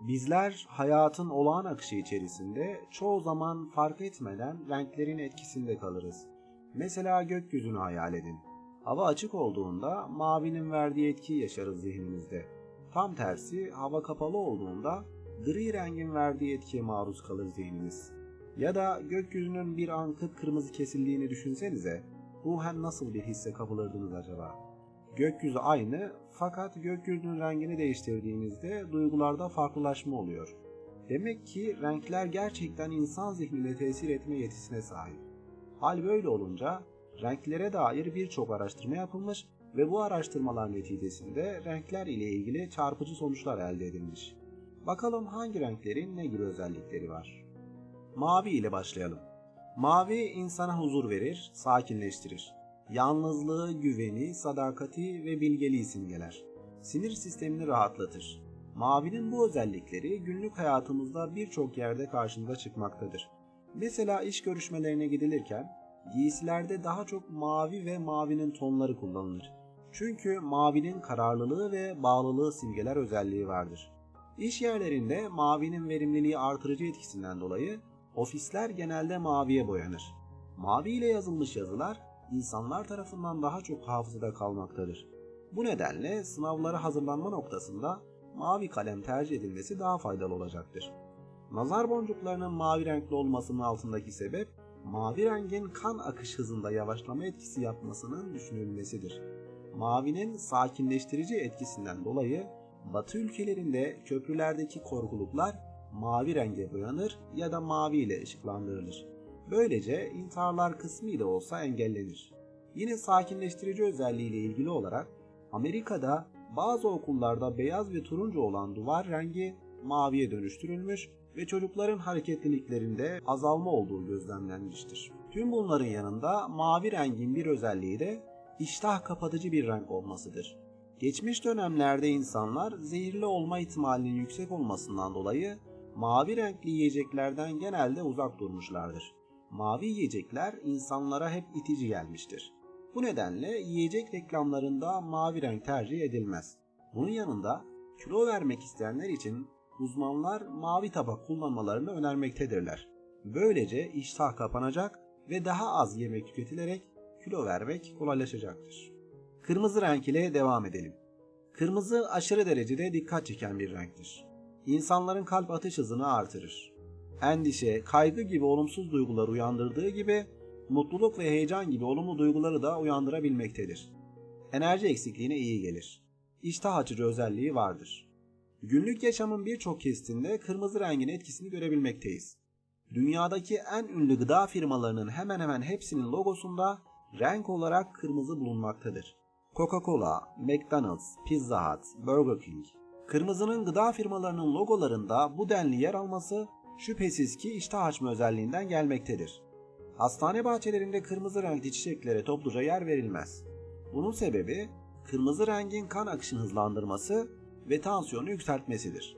Bizler hayatın olağan akışı içerisinde çoğu zaman fark etmeden renklerin etkisinde kalırız. Mesela gökyüzünü hayal edin. Hava açık olduğunda mavinin verdiği etkiyi yaşarız zihnimizde. Tam tersi hava kapalı olduğunda gri rengin verdiği etkiye maruz kalır zihniniz. Ya da gökyüzünün bir an kıpkırmızı kesildiğini düşünsenize, ruhen nasıl bir hisse kapılırdınız acaba? Gökyüzü aynı fakat gökyüzünün rengini değiştirdiğinizde duygularda farklılaşma oluyor. Demek ki renkler gerçekten insan zihnine tesir etme yetisine sahip. Hal böyle olunca renklere dair birçok araştırma yapılmış ve bu araştırmalar neticesinde renkler ile ilgili çarpıcı sonuçlar elde edilmiş. Bakalım hangi renklerin ne gibi özellikleri var? Mavi ile başlayalım. Mavi insana huzur verir, sakinleştirir. Yalnızlığı, güveni, sadakati ve bilgeliği simgeler. Sinir sistemini rahatlatır. Mavinin bu özellikleri günlük hayatımızda birçok yerde karşımıza çıkmaktadır. Mesela iş görüşmelerine gidilirken giysilerde daha çok mavi ve mavinin tonları kullanılır. Çünkü mavinin kararlılığı ve bağlılığı simgeler özelliği vardır. İş yerlerinde mavinin verimliliği artırıcı etkisinden dolayı ofisler genelde maviye boyanır. Mavi ile yazılmış yazılar insanlar tarafından daha çok hafızada kalmaktadır. Bu nedenle sınavlara hazırlanma noktasında mavi kalem tercih edilmesi daha faydalı olacaktır. Nazar boncuklarının mavi renkli olmasının altındaki sebep mavi rengin kan akış hızında yavaşlama etkisi yapmasının düşünülmesidir. Mavinin sakinleştirici etkisinden dolayı Batı ülkelerinde köprülerdeki korkuluklar mavi renge boyanır ya da mavi ile ışıklandırılır. Böylece intiharlar kısmi de olsa engellenir. Yine sakinleştirici özelliğiyle ilgili olarak Amerika'da bazı okullarda beyaz ve turuncu olan duvar rengi maviye dönüştürülmüş ve çocukların hareketliliklerinde azalma olduğu gözlemlenmiştir. Tüm bunların yanında mavi rengin bir özelliği de iştah kapatıcı bir renk olmasıdır. Geçmiş dönemlerde insanlar zehirli olma ihtimalinin yüksek olmasından dolayı mavi renkli yiyeceklerden genelde uzak durmuşlardır. Mavi yiyecekler insanlara hep itici gelmiştir. Bu nedenle yiyecek reklamlarında mavi renk tercih edilmez. Bunun yanında kilo vermek isteyenler için uzmanlar mavi tabak kullanmalarını önermektedirler. Böylece iştah kapanacak ve daha az yemek tüketilerek kilo vermek kolaylaşacaktır. Kırmızı renk ile devam edelim. Kırmızı aşırı derecede dikkat çeken bir renktir. İnsanların kalp atış hızını artırır. Endişe, kaygı gibi olumsuz duygular uyandırdığı gibi mutluluk ve heyecan gibi olumlu duyguları da uyandırabilmektedir. Enerji eksikliğine iyi gelir. İştah açıcı özelliği vardır. Günlük yaşamın birçok kesitinde kırmızı rengin etkisini görebilmekteyiz. Dünyadaki en ünlü gıda firmalarının hemen hemen hepsinin logosunda renk olarak kırmızı bulunmaktadır. Coca-Cola, McDonald's, Pizza Hut, Burger King. Kırmızının gıda firmalarının logolarında bu denli yer alması şüphesiz ki iştah açma özelliğinden gelmektedir. Hastane bahçelerinde kırmızı renkli çiçeklere topluca yer verilmez. Bunun sebebi kırmızı rengin kan akışını hızlandırması ve tansiyonu yükseltmesidir.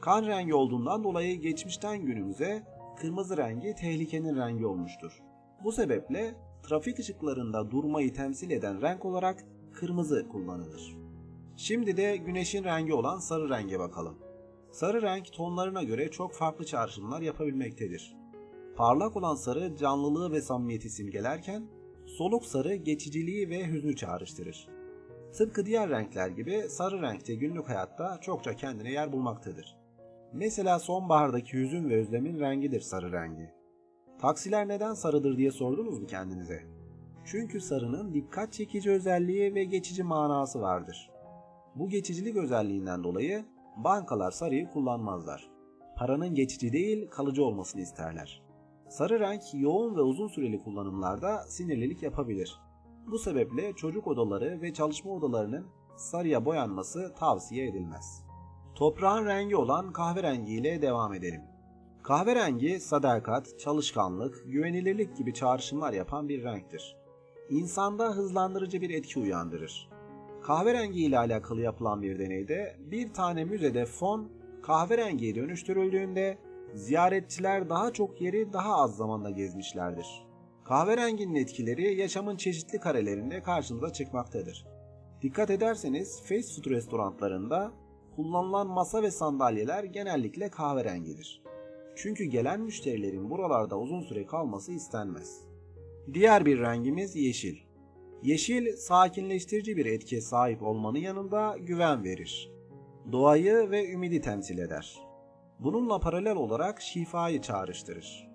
Kan rengi olduğundan dolayı geçmişten günümüze kırmızı rengi tehlikenin rengi olmuştur. Bu sebeple trafik ışıklarında durmayı temsil eden renk olarak kırmızı kullanılır. Şimdi de güneşin rengi olan sarı renge bakalım. Sarı renk tonlarına göre çok farklı çağrışımlar yapabilmektedir. Parlak olan sarı canlılığı ve samimiyeti simgelerken, soluk sarı geçiciliği ve hüznü çağrıştırır. Tıpkı diğer renkler gibi sarı renkte günlük hayatta çokça kendine yer bulmaktadır. Mesela sonbahardaki hüzün ve özlemin rengidir sarı rengi. Taksiler neden sarıdır diye sordunuz mu kendinize? Çünkü sarının dikkat çekici özelliği ve geçici manası vardır. Bu geçicilik özelliğinden dolayı bankalar sarıyı kullanmazlar. Paranın geçici değil kalıcı olmasını isterler. Sarı renk yoğun ve uzun süreli kullanımlarda sinirlilik yapabilir. Bu sebeple çocuk odaları ve çalışma odalarının sarıya boyanması tavsiye edilmez. Toprağın rengi olan kahverengi ile devam edelim. Kahverengi sadakat, çalışkanlık, güvenilirlik gibi çağrışımlar yapan bir renktir. İnsanda hızlandırıcı bir etki uyandırır. Kahverengi ile alakalı yapılan bir deneyde bir tane müzede fon kahverengiye dönüştürüldüğünde ziyaretçiler daha çok yeri daha az zamanda gezmişlerdir. Kahverenginin etkileri yaşamın çeşitli karelerinde karşımıza çıkmaktadır. Dikkat ederseniz fast food restoranlarında kullanılan masa ve sandalyeler genellikle kahverengidir. Çünkü gelen müşterilerin buralarda uzun süre kalması istenmez. Diğer bir rengimiz yeşil. Yeşil sakinleştirici bir etkiye sahip olmanın yanında güven verir. Doğayı ve ümidi temsil eder. Bununla paralel olarak şifayı çağrıştırır.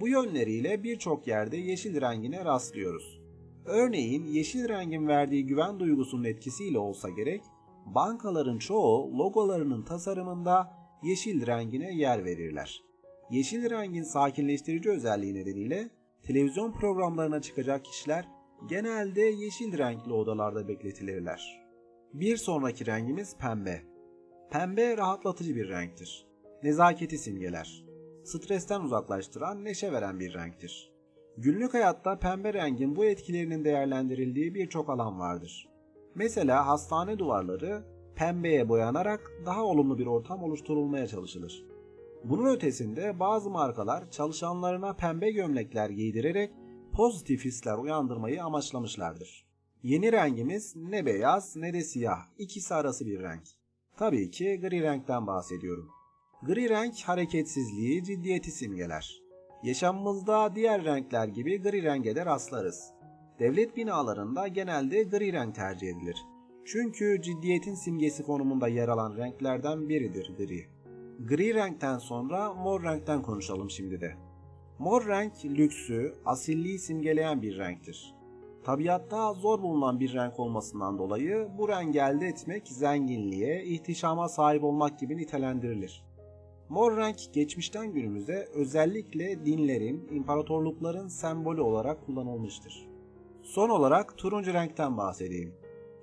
Bu yönleriyle birçok yerde yeşil rengine rastlıyoruz. Örneğin yeşil rengin verdiği güven duygusunun etkisiyle olsa gerek, bankaların çoğu logolarının tasarımında yeşil rengine yer verirler. Yeşil rengin sakinleştirici özelliği nedeniyle televizyon programlarına çıkacak kişiler genelde yeşil renkli odalarda bekletilirler. Bir sonraki rengimiz pembe. Pembe rahatlatıcı bir renktir. Nezaketi simgeler. Stresten uzaklaştıran, neşe veren bir renktir. Günlük hayatta pembe rengin bu etkilerinin değerlendirildiği birçok alan vardır. Mesela hastane duvarları pembeye boyanarak daha olumlu bir ortam oluşturulmaya çalışılır. Bunun ötesinde bazı markalar çalışanlarına pembe gömlekler giydirerek pozitif hisler uyandırmayı amaçlamışlardır. Yeni rengimiz ne beyaz ne de siyah, ikisi arası bir renk. Tabii ki gri renkten bahsediyorum. Gri renk hareketsizliği, ciddiyeti simgeler. Yaşamımızda diğer renkler gibi gri renge de rastlarız. Devlet binalarında genelde gri renk tercih edilir. Çünkü ciddiyetin simgesi konumunda yer alan renklerden biridir gri. Gri renkten sonra mor renkten konuşalım şimdi de. Mor renk lüksü, asilliği simgeleyen bir renktir. Tabiatta zor bulunan bir renk olmasından dolayı bu rengi elde etmek zenginliğe, ihtişama sahip olmak gibi nitelendirilir. Mor renk geçmişten günümüze özellikle dinlerin, imparatorlukların sembolü olarak kullanılmıştır. Son olarak turuncu renkten bahsedeyim.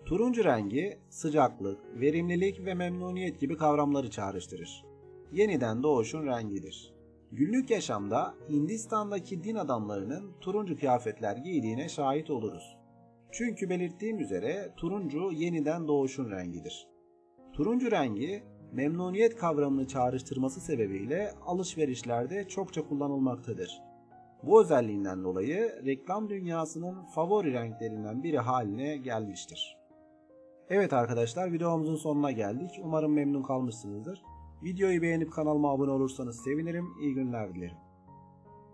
Turuncu rengi sıcaklık, verimlilik ve memnuniyet gibi kavramları çağrıştırır. Yeniden doğuşun rengidir. Günlük yaşamda Hindistan'daki din adamlarının turuncu kıyafetler giydiğine şahit oluruz. Çünkü belirttiğim üzere turuncu yeniden doğuşun rengidir. Turuncu rengi memnuniyet kavramını çağrıştırması sebebiyle alışverişlerde çokça kullanılmaktadır. Bu özelliğinden dolayı reklam dünyasının favori renklerinden biri haline gelmiştir. Evet arkadaşlar videomuzun sonuna geldik. Umarım memnun kalmışsınızdır. Videoyu beğenip kanalıma abone olursanız sevinirim. İyi günler dilerim.